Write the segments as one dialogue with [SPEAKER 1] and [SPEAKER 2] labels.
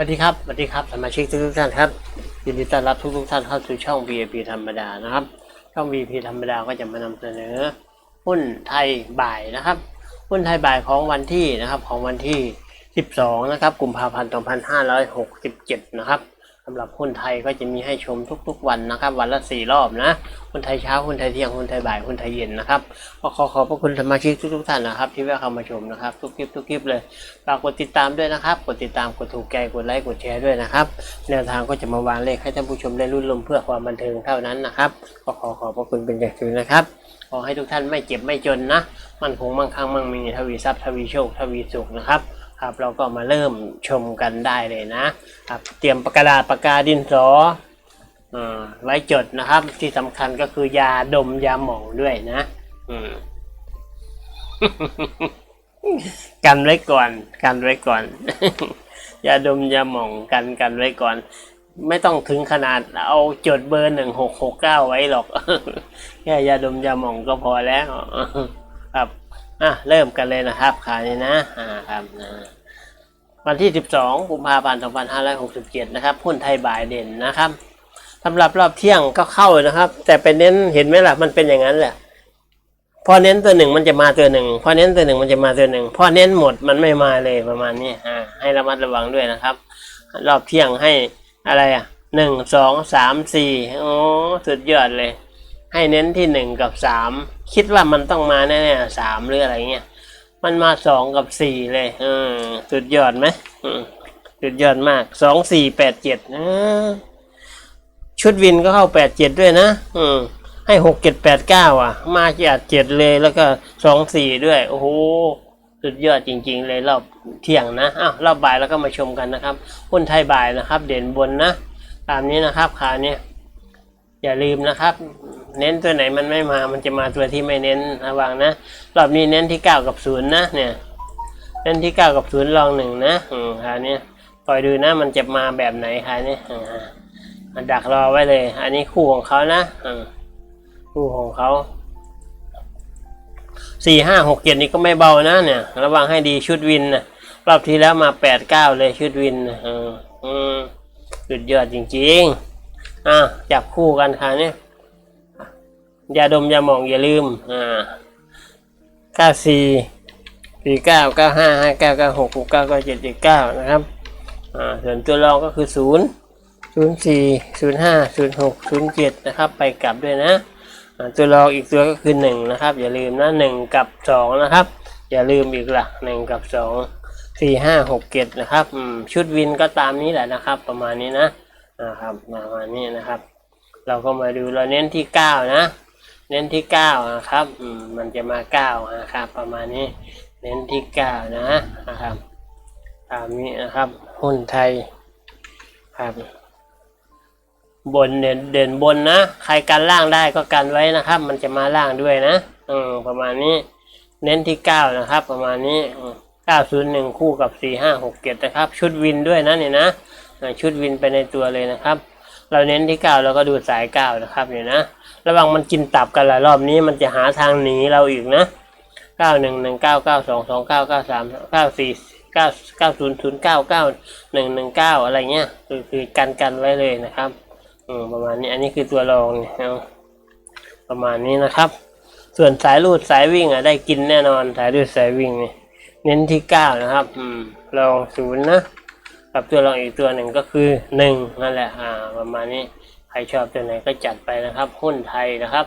[SPEAKER 1] สวัสดีครับ สวัสดีครับ สมาชิกทุกท่านครับ ยินดีต้อนรับทุกๆท่านเข้าสู่ช่อง VIP ธรรมดานะครับ ช่อง VIP ธรรมดาก็จะมานำเสนอ หุ้นไทยบ่ายนะครับ หุ้นไทยบ่ายของวันที่นะครับของวันที่ 12 นะครับ กุมภาพันธ์ 2567 นะครับำหรับหุ้นไทยก็จะมีให้ชมทุกๆ วันนะครับ วันละสี่รอบนะหุ้นไทยเช้าหุ้นไทยเที่ยงหุ้นไทยบ่ายหุ้นไทยเย็นนะครับก็ขอขอบพระคุณสมาชิกทุกๆท่านนะครับ ที่แวะเข้ามาชมนะครับทุกคลิปทุกคลิปเลยฝากกดติดตามด้วยนะครับ กดติดตามกดถูกใจกดไลค์กดแชร์ด้วยนะครับแนวทางก็จะมาวางเลขให้ท่านผู้ชมได้รุ่นลมเพื่อความบันเทิงเท่านั้นนะครับก็ขอขอบพระคุณเป็นอย่างสูงนะครับขอให้ทุกท่านไม่เจ็บไม่จนนะ มันคงมั่งคั่งมั่งมีทวีทรัพย์ทวีโชคทวีสุขนะครับ ครับเราก็มาเริ่มชมกันได้เลยนะครับเตรียมปากกาปากกาดินสออไว้จดนะครับ ที่สำคัญก็คือยาดมยาหมองด้วยนะกันไว้ก่อน กันไว้ก่อนยาดมยาหมองกันกันไว้ก่อน ไม่ต้องถึงขนาดเอาจดเบอร์หนึ่งหกหกเก้าไว้หรอก แค่ยาดมยาหมองก็พอแล้วครับ อะเริ่มกันเลยนะครับขายนี้นะอ่าครับนะวันที่ 12กุมภาพันธ์2567 นะครับหุ้นไทยบ่ายเด่นนะครับสำหรับรอบเที่ยงก็เข้านะครับ แต่เป็นเน้นเห็นไหมล่ะมันเป็นอย่างนั้นแหละพอเน้นตัวหนึ่งมันจะมาตัวหนึ่งพอเน้นตัวหนึ่งมันจะมาตัวหนึ่งพอเน้นหมดมันไม่มาเลยประมาณนี้อ่าให้ระมัดระวังด้วยนะครับ รอบเที่ยงให้อะไรอะหนึ่งสองสามสี่โอ้สุดยอดเลย ให้เน้นที่หนึ่งกับสามคิดว่ามันต้องมาแน่ๆสามหรืออะไรเงี้ยมันมาสองกับสี่เลยเออสุดยอดไหมสุดยอดมากสองสี่แปดเจ็ดชุดวินก็เข้าแปดเจ็ดด้วยนะ อืม ให้หกเจ็ดแปดเก้าอะ มาจากเจ็ดเลยแล้วก็สองสี่ด้วย โอ้โหสุดยอดจริง ๆ เลยรอบเที่ยงนะอ้าวรอบบ่ายแล้วก็มาชมกันนะครับหุ้นไทยบ่ายนะครับ เด่นบนนะ ตามนี้นะครับคราวนี้อย่าลืมนะครับ เน้นตัวไหนมันไม่มา มันจะมาตัวที่ไม่เน้นระวังนะ รอบนี้เน้นที่เก้ากับศูนย์นะ เนี่ย เน้นที่เก้ากับศูนย์ลองหนึ่งนะ อืมคราวนี้คอยดูนะ มันจะมาแบบไหนคราวนี้อ่ามาดักรอไว้เลย อันนี้คู่ของเขานะอืมคู่ของเขาสี่ห้าหกเจ็ดนี่ก็ไม่เบานะ เนี่ย ระวังให้ดีชุดวินนะรอบที่แล้วมาแปดเก้าเลยชุดวินอืมอืมสุดยอดจริงๆอะจับคู่กันค่ะเนี่ย ยาดมยาหมองอย่าลืม อ่าเก้าสี่สี่เก้าเก้าห้าห้าเก้าเก้าหกหกเก้าเก้าเจ็ดเจ็ดเก้านะครับ อ่า ส่วนตัวรองก็คือศูนย์ศูนย์สี่ศูนย์ห้าศูนย์หกศูนย์เจ็ดนะครับ ไปกลับด้วยนะอ่าตัวรองอีกตัวก็คือหนึ่งนะครับ อย่าลืมนะหนึ่งกับสองนะครับ อย่าลืมอีกละหนึ่งกับสองสี่ห้าหกเจ็ดนะครับอืมชุดวินก็ตามนี้แหละนะครับ ประมาณนี้นะนะครับประมาณนี้นะครับ เราก็มาดูเราเน้นที่เก้านะ เน้นที่เก้านะครับอืมมันจะมาเก้านะครับ ประมาณนี้ เน้นที่เก้านะนะครับ ตามนี้นะครับ หุ้นไทยครับ บนเด่นเด่นบนนะ ใครกันล่างได้ก็กันไว้นะครับ มันจะมาล่างด้วยนะอืมประมาณนี้ เน้นที่เก้านะครับ ประมาณนี้เก้าศูนย์หนึ่งคู่กับสี่ห้าหกเจ็ดนะครับ ชุดวินด้วยนะเนี่ยนะชุดวินไปในตัวเลยนะครับ เราเน้นที่เก้าเราก็ดูสายเก้านะครับเนี่ยนะ ระวังมันกินตับกันหลายรอบนี้มันจะหาทางหนีเราอีกนะเก้าหนึ่งหนึ่งเก้าเก้าสองสองเก้าเก้าสามเก้าสี่เก้าเก้าศูนย์ศูนย์เก้าเก้าหนึ่งหนึ่งเก้าอะไรเงี้ยคือคือกันกันไว้เลยนะครับอืมประมาณนี้อันนี้คือตัวรองเนี่ยประมาณนี้นะครับ ส่วนสายรูดสายวิ่งอะได้กินแน่นอนสายรูดสายวิ่งเนี่ยเน้นที่เก้านะครับ อืมลองศูนย์นะ กับตัวรองอีกตัวหนึ่งก็คือหนึ่งนั่นแหละอ่าประมาณนี้ใครชอบตัวไหนก็จัดไปนะครับ หุ้นไทยนะครับ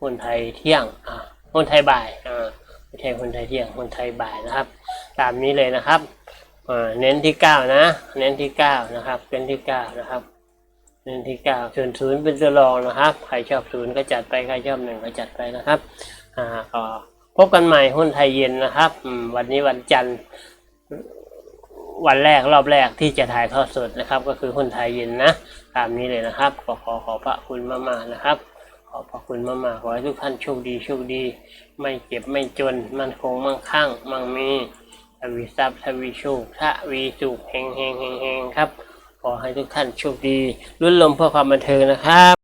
[SPEAKER 1] หุ้นไทยเที่ยงอ่าหุ้นไทยบ่ายอ่าไม่ใช่หุ้นไทยเที่ยงหุ้นไทยบ่ายนะครับ ตามนี้เลยนะครับอ่าเน้นที่เก้านะ เน้นที่เก้านะครับเป็นที่เก้านะครับเน้นที่เก้าส่วนศูนย์เป็นตัวรองนะครับ ใครชอบศูนย์ก็จัดไป ใครชอบหนึ่งก็จัดไปนะครับ อ่าก็พบกันใหม่หุ้นไทยเย็นนะครับ วันนี้วันจันทร์ วันแรกรอบแรกที่จะถ่ายทอดสดนะครับ ก็คือหุ้นไทยเย็นนะ ตามนี้เลยนะครับ ขอขอขอพระคุณมากๆนะครับ ขอพระคุณมากๆขอให้ทุกท่านโชคดีโชคดี ไม่เจ็บไม่จน มันคงมั่งคั่ง มั่งมีทวีทรัพย์ทวีโชคทวีสุขเฮงเฮงเฮงเฮงครับ ขอให้ทุกท่านโชคดีรุ่นลมเพื่อความบันเทิงนะครับ